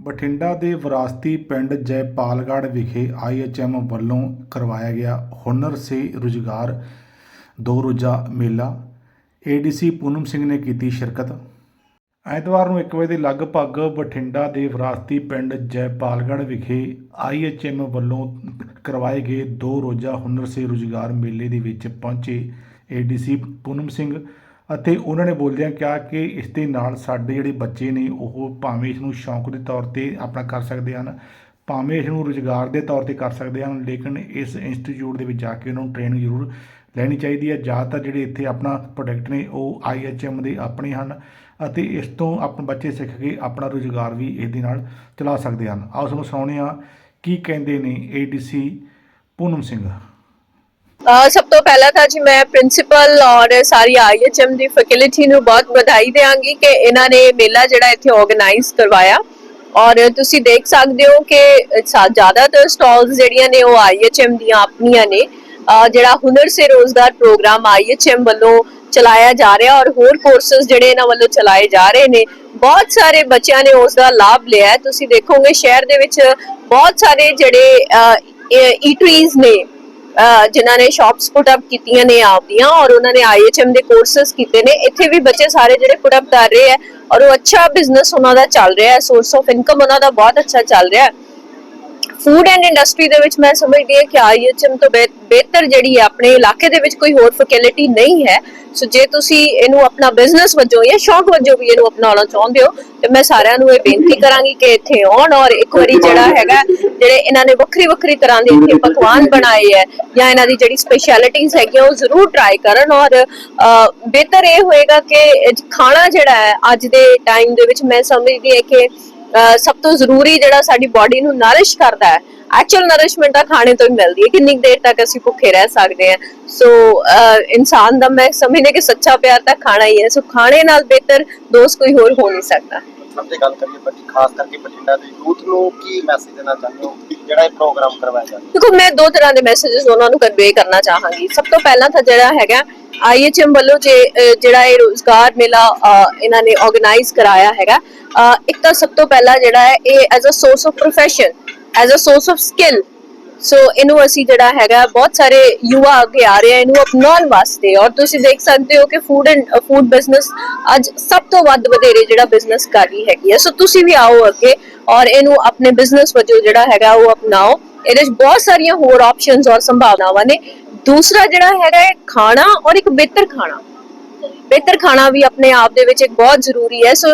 ਬਠਿੰਡਾ ਦੇ ਵਿਰਾਸਤੀ ਪਿੰਡ ਜੈਪਾਲਗੜ੍ਹ ਵਿਖੇ ਆਈਐਚਐਮ ਵੱਲੋਂ ਕਰਵਾਇਆ ਗਿਆ ਹੁਨਰ ਸੇ ਰੁਜ਼ਗਾਰ ਦੋ ਰੋਜ਼ਾ ਮੇਲਾ। ਏਡੀਸੀ ਪੂਨਮ ਸਿੰਘ ਨੇ ਕੀਤੀ ਸ਼ਿਰਕਤ। ਐਤਵਾਰ ਨੂੰ 1 ਵਜੇ ਦੇ ਲਗਭਗ ਬਠਿੰਡਾ ਦੇ ਵਿਰਾਸਤੀ ਪਿੰਡ ਜੈਪਾਲਗੜ੍ਹ ਵਿਖੇ ਆਈਐਚਐਮ ਵੱਲੋਂ ਕਰਵਾਏ ਗਏ ਦੋ ਰੋਜ਼ਾ ਹੁਨਰ ਸੇ ਰੁਜ਼ਗਾਰ ਮੇਲੇ ਦੇ ਵਿੱਚ ਪਹੁੰਚੇ ਏਡੀਸੀ ਪੂਨਮ ਸਿੰਘ ਅਤੇ ਉਹਨਾਂ ਨੇ ਬੋਲਦਿਆਂ ਕਿਹਾ ਕਿ ਇਸ ਦੇ ਨਾਲ ਸਾਡੇ ਜਿਹੜੇ ਬੱਚੇ ਨੇ, ਉਹ ਭਾਵੇਂ ਇਸ ਨੂੰ ਸ਼ੌਂਕ ਦੇ ਤੌਰ ਤੇ ਆਪਣਾ ਕਰ ਸਕਦੇ ਹਨ, ਭਾਵੇਂ ਇਸ ਨੂੰ ਰੁਜ਼ਗਾਰ ਦੇ ਤੌਰ ਤੇ ਕਰ ਸਕਦੇ ਹਨ, ਲੇਕਿਨ ਇਸ ਇੰਸਟੀਚਿਊਟ ਦੇ ਵਿੱਚ ਜਾ ਕੇ ਉਹਨਾਂ ਨੂੰ ਟ੍ਰੇਨਿੰਗ ਜ਼ਰੂਰ ਲੈਣੀ ਚਾਹੀਦੀ ਹੈ। ਜ਼ਿਆਦਾਤਰ ਜਿਹੜੇ ਇੱਥੇ ਆਪਣਾ ਪ੍ਰੋਡਕਟ ਨੇ, ਉਹ ਆਈਐਚਐਮ ਦੇ ਆਪਣੇ ਹਨ ਅਤੇ ਇਸ ਤੋਂ ਆਪਣੇ ਬੱਚੇ ਸਿੱਖ ਕੇ ਆਪਣਾ ਰੁਜ਼ਗਾਰ ਵੀ ਇਹਦੇ ਨਾਲ ਚਲਾ ਸਕਦੇ ਹਨ। ਆਓ ਤੁਹਾਨੂੰ ਸੁਣਾਉਂਦੇ ਹਾਂ ਕੀ ਕਹਿੰਦੇ ਨੇ ਏਡੀਸੀ ਪੂਨਮ ਸਿੰਘ। ਸਭ ਤੋਂ ਪਹਿਲਾਂ ਤਾਂ ਜੀ ਮੈਂ ਪ੍ਰਿੰਸੀਪਲ ਔਰ ਸਾਰੀ ਆਈਐਚਐਮ ਦੀ ਫੈਕਲਟੀ ਨੂੰ ਬਹੁਤ ਵਧਾਈ ਦੇਵਾਂਗੀ ਕਿ ਇਹਨਾਂ ਨੇ ਮੇਲਾ ਜਿਹੜਾ ਇੱਥੇ ਆਰਗੇਨਾਈਜ਼ ਕਰਵਾਇਆ। ਔਰ ਤੁਸੀਂ ਦੇਖ ਸਕਦੇ ਹੋ ਕਿ ਸਾ- ਜ਼ਿਆਦਾਤਰ ਸਟਾਲਸ ਜਿਹੜੀਆਂ ਨੇ ਉਹ ਆਈਐਚਐਮ ਦੀਆਂ ਆਪਣੀਆਂ ਨੇ। ਜਿਹੜਾ ਹੁਨਰ ਸੇ ਰੋਜ਼ਗਾਰ ਪ੍ਰੋਗਰਾਮ ਆਈਐਚਐਮ ਵੱਲੋਂ ਚਲਾਇਆ ਜਾ ਰਿਹਾ ਔਰ ਹੋਰ ਕੋਰਸਸ ਜਿਹੜੇ ਇਹਨਾਂ ਵੱਲੋਂ ਚਲਾਏ ਜਾ ਰਹੇ ਨੇ, ਬਹੁਤ ਸਾਰੇ ਬੱਚਿਆਂ ਨੇ ਉਸ ਦਾ ਲਾਭ ਲਿਆ ਤੁਸੀਂ ਦੇਖੋਗੇ ਸ਼ਹਿਰ ਦੇ ਵਿੱਚ ਬਹੁਤ ਸਾਰੇ ਜਿਹੜੇ ਈਟਰੀਜ਼ ਨੇ ਜਿਨ੍ਹਾਂ ਨੇ ਸ਼ਾਪਸ ਪੁੱਟ ਅਪ ਕੀਤੀਆਂ ਨੇ ਆਪਦੀਆਂ ਔਰ ਉਹਨਾਂ ਨੇ ਆਈਐਚਐਮ ਦੇ ਕੋਰਸਸ ਕੀਤੇ ਨੇ, ਇੱਥੇ ਵੀ ਬੱਚੇ ਸਾਰੇ ਜਿਹੜੇ ਪੁੱਟ ਅਪ ਕਰ ਰਹੇ ਹੈ ਔਰ ਉਹ ਅੱਛਾ ਬਿਜ਼ਨਸ ਉਹਨਾਂ ਦਾ ਚੱਲ ਰਿਹਾ ਹੈ ਸੋਰਸ ਆਫ ਇਨਕਮ ਉਹਨਾਂ ਦਾ ਬਹੁਤ ਅੱਛਾ ਚੱਲ ਰਿਹਾ ਹੈ। ਫੂਡ ਐਂਡ ਇੰਡਸਟਰੀ ਦੇ ਵਿੱਚ ਮੈਂ ਸਮਝਦੀ ਹਾਂ ਕਿ ਆਈਐਚਐਮ ਤੋਂ ਬਿਹਤਰ ਜਿਹੜੀ ਹੈ ਆਪਣੇ ਇਲਾਕੇ ਦੇ ਵਿੱਚ ਕੋਈ ਹੋਰ ਫੈਸਿਲਿਟੀ ਨਹੀਂ ਹੈ। ਸੋ ਜੇ ਤੁਸੀਂ ਇਹਨੂੰ ਆਪਣਾ ਬਿਜ਼ਨਸ ਵਜੋਂ ਜਾਂ ਸ਼ੌਕ ਵਜੋਂ ਵੀ ਇਹਨੂੰ ਅਪਣਾਉਣਾ ਚਾਹੁੰਦੇ ਹੋ, ਤੇ ਮੈਂ ਸਾਰਿਆਂ ਨੂੰ ਇਹ ਬੇਨਤੀ ਕਰਾਂਗੀ ਕਿ ਇੱਥੇ ਆਉਣ ਔਰ ਇੱਕ ਵਾਰੀ ਜਿਹੜਾ ਹੈਗਾ, ਜਿਹੜੇ ਇਹਨਾਂ ਨੇ ਵੱਖਰੀ ਵੱਖਰੀ ਤਰ੍ਹਾਂ ਦੇ ਇੱਥੇ ਪਕਵਾਨ ਬਣਾਏ ਹੈ ਜਾਂ ਇਹਨਾਂ ਦੀ ਜਿਹੜੀ ਸਪੈਸ਼ਲਿਟੀਜ਼ ਹੈਗੀਆਂ ਉਹ ਜ਼ਰੂਰ ਟਰਾਈ ਕਰਨ ਔਰ ਬਿਹਤਰ ਇਹ ਹੋਏਗਾ ਕਿ ਖਾਣਾ ਜਿਹੜਾ ਹੈ, ਅੱਜ ਦੇ ਟਾਈਮ ਦੇ ਵਿੱਚ ਮੈਂ ਸਮਝਦੀ ਹਾਂ ਕਿ ਸਭ ਤੋਂ ਜ਼ਰੂਰੀ ਜਿਹੜਾ ਸਾਡੀ ਬਾਡੀ ਨੂੰ ਨਰਿਸ਼ ਕਰਦਾ ਹੈ ਐਕਚੁਅਲ ਨਰਿਸ਼ਮੈਂਟ ਤਾਂ ਖਾਣੇ ਤੋਂ ਹੀ ਮਿਲਦੀ ਹੈ ਕਿੰਨੀ ਦੇਰ ਤੱਕ ਅਸੀਂ ਭੁੱਖੇ ਰਹਿ ਸਕਦੇ ਹਾਂ। ਸੋ ਇਨਸਾਨ ਦਾ ਮੈਂ ਸਮਝਦੇ ਕਿ ਸੱਚਾ ਪਿਆਰ ਤਾਂ ਖਾਣਾ ਹੀ ਹੈ ਸੋ ਖਾਣੇ ਨਾਲ ਬਿਹਤਰ ਦੋਸਤ ਕੋਈ ਹੋਰ ਹੋ ਨਹੀਂ ਸਕਦਾ। ਸਭ ਤੇ ਗੱਲ ਕਰੀਏ ਬਟ ਖਾਸ ਕਰਕੇ ਬਠਿੰਡਾ ਦੇ ਯੂਥ ਨੂੰ ਕੀ ਮੈਸੇਜ ਦੇਣਾ ਚਾਹੁੰਦੇ ਹੋ? ਜਿਹੜਾ ਇਹ ਪ੍ਰੋਗਰਾਮ ਕਰਵਾਇਆ ਜਾ ਰਿਹਾ? ਦੇਖੋ ਮੈਂ ਦੋ ਤਰ੍ਹਾਂ ਦੇ ਮੈਸੇजेस ਉਹਨਾਂ ਨੂੰ ਕਨਵੇ ਕਰਨਾ ਚਾਹਾਂਗੀ। ਸਭ ਤੋਂ ਪਹਿਲਾਂ ਤਾਂ ਜਿਹੜਾ ਹੈਗਾ ਆਈਐਚਐਮ ਵੱਲੋਂ ਜੇ ਜਿਹੜਾ ਇਹ ਰੋਜ਼ਗਾਰ ਮੇਲਾ ਇਹਨਾਂ ਨੇ ਆਰਗੇਨਾਈਜ਼ ਕਰਾਇਆ ਹੈਗਾ ਇੱਕ ਤਾਂ ਸਭ ਤੋਂ ਪਹਿਲਾਂ ਜਿਹੜਾ ਹੈ, ਇਹ as a source of profession as a source of skill so ਇਹਨੂੰ ਅਸੀਂ ਜਿਹੜਾ ਹੈਗਾ, ਬਹੁਤ ਸਾਰੇ ਯੁਵਾ ਅੱਗੇ ਆ ਰਹੇ ਆ, ਇਹਨੂੰ ਅਪਣਾਉਣ ਵਾਸਤੇ, ਔਰ ਤੁਸੀਂ ਦੇਖ ਸਕਦੇ ਹੋ ਕਿ ਫੂਡ ਐਂਡ ਫੂਡ ਬਿਜ਼ਨਸ ਅੱਜ ਸਭ ਤੋਂ ਵੱਧ ਵਧੇਰੇ ਜਿਹੜਾ ਬਿਜ਼ਨਸ ਕਰ ਰਹੀ ਹੈਗੀ ਹੈ ਸੋ ਤੁਸੀਂ ਵੀ ਆਓ ਅੱਗੇ, ਔਰ ਇਹਨੂੰ ਆਪਣੇ ਬਿਜ਼ਨਸ ਵਜੋਂ ਜਿਹੜਾ ਹੈਗਾ, ਉਹ ਅਪਣਾਓ। ਇਹਦੇ ਵਿੱਚ ਬਹੁਤ ਸਾਰੀਆਂ ਹੋਰ ਆਪਸ਼ਨਸ ਔਰ ਸੰਭਾਵਨਾਵਾਂ ਨੇ। ਦੂਸਰਾ ਜਿਹੜਾ ਹੈਗਾ ਹੈ ਖਾਣਾ ਔਰ ਇੱਕ ਬਿਹਤਰ ਖਾਣਾ। ਬਿਹਤਰ ਖਾਣਾ ਵੀ ਆਪਣੇ ਆਪ ਦੇ ਵਿੱਚ ਇੱਕ ਬਹੁਤ ਜ਼ਰੂਰੀ ਹੈ। ਸੋ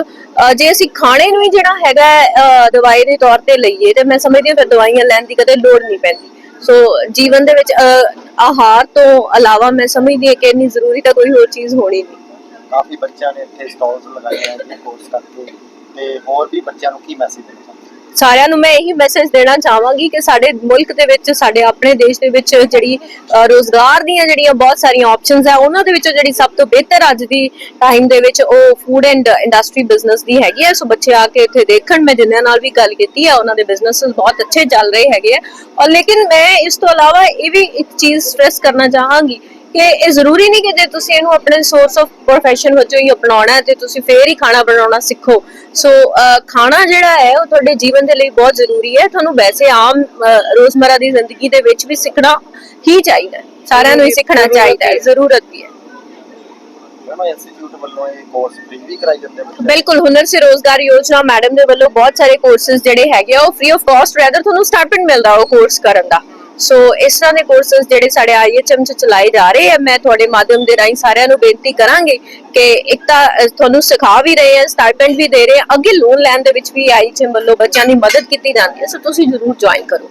ਜੇ ਅਸੀਂ ਖਾਣੇ ਨੂੰ ਹੀ ਜਿਹੜਾ ਹੈਗਾ ਦਵਾਈ ਦੇ ਤੌਰ ਤੇ ਲਈਏ ਤੇ ਮੈਂ ਸਮਝਦੀ ਹਾਂ ਫਿਰ ਦਵਾਈਆਂ ਲੈਣ ਦੀ ਕਦੇ ਲੋੜ ਨਹੀਂ ਪੈਂਦੀ। ਸੋ ਜੀਵਨ ਦੇ ਵਿੱਚ ਅਹ, ਆਹਾਰ ਤੋਂ ਇਲਾਵਾ ਮੈਂ ਸਮਝਦੀ ਹਾਂ ਕਿ ਇੰਨੀ ਜ਼ਰੂਰੀ ਤਾਂ ਕੋਈ ਹੋਰ ਚੀਜ਼ ਹੋਣੀ ਨਹੀਂ। ਕਾਫੀ ਬੱਚਿਆਂ ਨੇ ਇੱਥੇ ਸਟਾਲਸ ਲਗਾਏ ਹੈ ਕੋਰਸ ਕਰਕੇ ਤੇ ਹੋਰ ਵੀ ਬੱਚਿਆਂ ਨੂੰ ਕੀ ਮੈਸੇਜ ਦੇਣਾ ਸਾਰਿਆਂ ਨੂੰ ਮੈਂ ਇਹੀ ਮੈਸੇਜ ਦੇਣਾ ਚਾਹਾਂਗੀ ਕਿ ਸਾਡੇ ਮੁਲਕ ਦੇ ਵਿੱਚ ਸਾਡੇ ਆਪਣੇ ਦੇਸ਼ ਦੇ ਵਿੱਚ ਜਿਹੜੀ ਅਹ, ਰੋਜ਼ਗਾਰ ਦੀਆਂ ਜਿਹੜੀਆਂ ਬਹੁਤ ਸਾਰੀਆਂ ਆਪਸ਼ਨਸ ਹੈ ਉਹਨਾਂ ਦੇ ਵਿੱਚੋਂ ਜਿਹੜੀ ਸਭ ਤੋਂ ਬਿਹਤਰ ਅੱਜ ਦੀ ਟਾਈਮ ਦੇ ਵਿੱਚ ਉਹ ਫੂਡ ਐਂਡ ਇੰਡਸਟਰੀ ਬਿਜ਼ਨਸ ਦੀ ਹੈਗੀ ਹੈ ਸੋ ਬੱਚੇ ਆ ਕੇ ਇੱਥੇ ਦੇਖਣ ਮੈਂ ਜਿਨ੍ਹਾਂ ਨਾਲ ਵੀ ਗੱਲ ਕੀਤੀ ਹੈ ਉਹਨਾਂ ਦੇ ਬਿਜ਼ਨੈਸਸ ਬਹੁਤ ਅੱਛੇ ਚੱਲ ਰਹੇ ਹੈਗੇ ਆ। ਔਰ ਲੇਕਿਨ ਮੈਂ ਇਸ ਤੋਂ ਇਲਾਵਾ ਇਹ ਵੀ ਇੱਕ ਚੀਜ਼ ਸਟ੍ਰੈਸ ਕਰਨਾ ਚਾਹਾਂਗੀ ਕਿ ਇਹ ਜ਼ਰੂਰੀ ਨਹੀਂ ਕਿ ਜੇ ਤੁਸੀਂ ਇਹਨੂੰ ਆਪਣੇ ਸੋਰਸ ਆਫ profession ਵਜੋਂ ਹੀ ਅਪਣਾਉਣਾ ਹੈ ਤੇ ਤੁਸੀਂ ਫੇਰ ਹੀ ਖਾਣਾ ਬਣਾਉਣਾ ਸਿੱਖੋ। ਸੋ ਖਾਣਾ ਜਿਹੜਾ ਹੈ ਉਹ ਤੁਹਾਡੇ ਜੀਵਨ ਦੇ ਲਈ ਬਹੁਤ ਜ਼ਰੂਰੀ ਹੈ। ਤੁਹਾਨੂੰ ਵੈਸੇ ਆਮ ਅਹ, ਰੋਜ਼ਮਰਰਾ ਦੀ ਜ਼ਿੰਦਗੀ ਦੇ ਵਿੱਚ ਵੀ ਸਿੱਖਣਾ ਹੀ ਚਾਹੀਦਾ ਸਾਰਿਆਂ ਨੂੰ ਹੀ ਸਿੱਖਣਾ ਚਾਹੀਦਾ ਹੈ। ਜ਼ਰੂਰਤ ਵੀ ਹੈ। ਮੈਮ ਇੰਸਟੀਚਿਊਟ ਵੱਲੋਂ ਇਹ ਕੋਰਸ ਫ੍ਰੀ ਵੀ ਕਰਾਈ ਜਾਂਦੇ ਬੱਚਿਆਂ ਨੂੰ? ਬਿਲਕੁਲ ਹੁਨਰ ਸੇ ਰੋਜ਼ਗਾਰ ਯੋਜਨਾ ਮੈਡਮ ਦੇ ਵੱਲੋਂ ਬਹੁਤ ਸਾਰੇ ਕੋਰਸਸ ਜਿਹੜੇ ਹੈਗੇ ਆ ਉਹ ਫ੍ਰੀ ਆਫ ਕਾਸਟ ਰੈਦਰ ਤੁਹਾਨੂੰ ਸਟਾਈਪੈਂਡ ਮਿਲਦਾ ਉਹ ਕੋਰਸ ਕਰਨ ਦਾ। ਸੋ ਇਸ ਤਰ੍ਹਾਂ ਦੇ ਕੋਰਸਸ ਜਿਹੜੇ ਸਾਡੇ ਆਈਐਚਐਮ ਚ ਚਲਾਏ ਜਾ ਰਹੇ ਆ, ਮੈਂ ਤੁਹਾਡੇ ਮਾਧਿਅਮ ਦੇ ਰਾਹੀਂ ਸਾਰਿਆਂ ਨੂੰ ਬੇਨਤੀ ਕਰਾਂਗੇ ਕਿ ਇੱਕ ਤਾਂ ਤੁਹਾਨੂੰ ਸਿਖਾ ਵੀ ਰਹੇ ਆ ਸਟਾਈਪੈਂਡ ਵੀ ਦੇ ਰਹੇ ਆ, ਅੱਗੇ ਲੋਨ ਲੈਣ ਦੇ ਵਿੱਚ ਵੀ ਆਈਐਚਐਮ ਵੱਲੋਂ ਬੱਚਿਆਂ ਦੀ ਮਦਦ ਕੀਤੀ ਜਾਂਦੀ ਹੈ, ਸੋ ਤੁਸੀਂ ਜ਼ਰੂਰ ਜੁਆਇਨ ਕਰੋ।